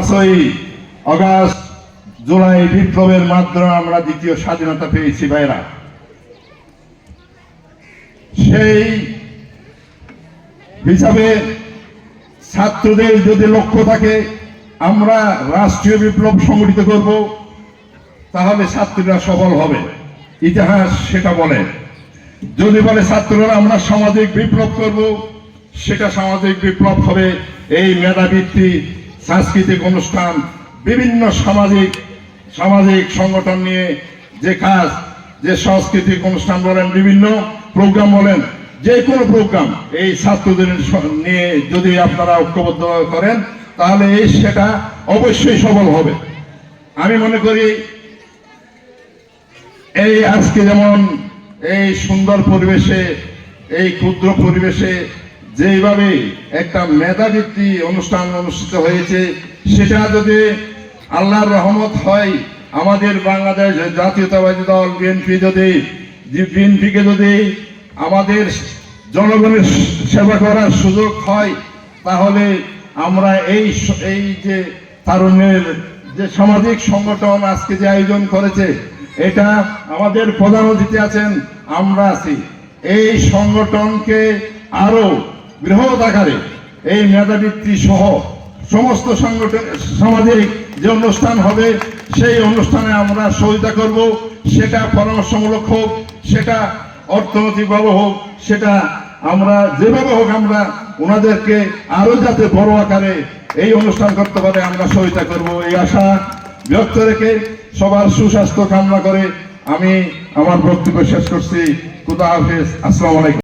পাঁচই অগাস্ট, জুলাই বিপ্লবের মাধ্যমে আমরা দ্বিতীয় স্বাধীনতা পেয়েছি, ভাইরা। সেই হিসাবে ছাত্রদের যদি লক্ষ্য থাকে, আমরা রাষ্ট্রীয় বিপ্লব সংগঠিত করব, তাহলে ছাত্রীরা সফল হবে। ইতিহাস সেটা বলে। যদি বলে ছাত্ররা, আমরা সামাজিক বিপ্লব করব, সেটা সামাজিক বিপ্লব হবে। এই মেধাবৃত্তি সাংস্কৃতিক অনুষ্ঠান, বিভিন্ন সামাজিক সামাজিক সংগঠন নিয়ে যে কাজ, যে সাংস্কৃতিক অনুষ্ঠান বলেন, বিভিন্ন প্রোগ্রাম বলেন, যে কোনো প্রোগ্রাম এই ছাত্রদের নিয়ে যদি আপনারা ঐক্যবদ্ধ করেন, তাহলে এই সেটা অবশ্যই সফল হবে। আমি মনে করি এই আজকে যেমন এই সুন্দর পরিবেশে, এই ক্ষুদ্র পরিবেশে যেইভাবে একটা মেধাবৃত্তি অনুষ্ঠান অনুষ্ঠিত হয়েছে, সেটা যদি আল্লাহর রহমত হয়, আমাদের বাংলাদেশ জাতীয়তাবাদী দল, বিএনপি যদি বিএনপিকে যদি আমাদের জনগণের সেবা করার সুযোগ হয়, তাহলে আমরা এই এই যে তারুণ্যের যে সামাজিক সংগঠন আজকে যে আয়োজন করেছে, এটা আমাদের প্রধান অতিথি আছেন, আমরা আছি। এই সংগঠনকে আরও বৃহৎ আকারে এই মেধাবৃত্তি সহ সমস্ত সংগঠন সামাজিক যে অনুষ্ঠান হবে, সেই অনুষ্ঠানে আমরা সহযোগিতা করব। সেটা পরামর্শমূলক হোক, সেটা অর্থনৈতিকভাবে হোক, সেটা আমরা যেভাবে হোক আমরা ওনাদেরকে আরও যাতে বড় আকারে এই অনুষ্ঠান করতে পারে, আমরা সহযোগিতা করব। এই আশা ব্যক্ত রেখে সবার সুস্বাস্থ্য কামনা করে আমি আমার বক্তব্য শেষ করছি। খুদা হাফেজ। আসসালামু আলাইকুম।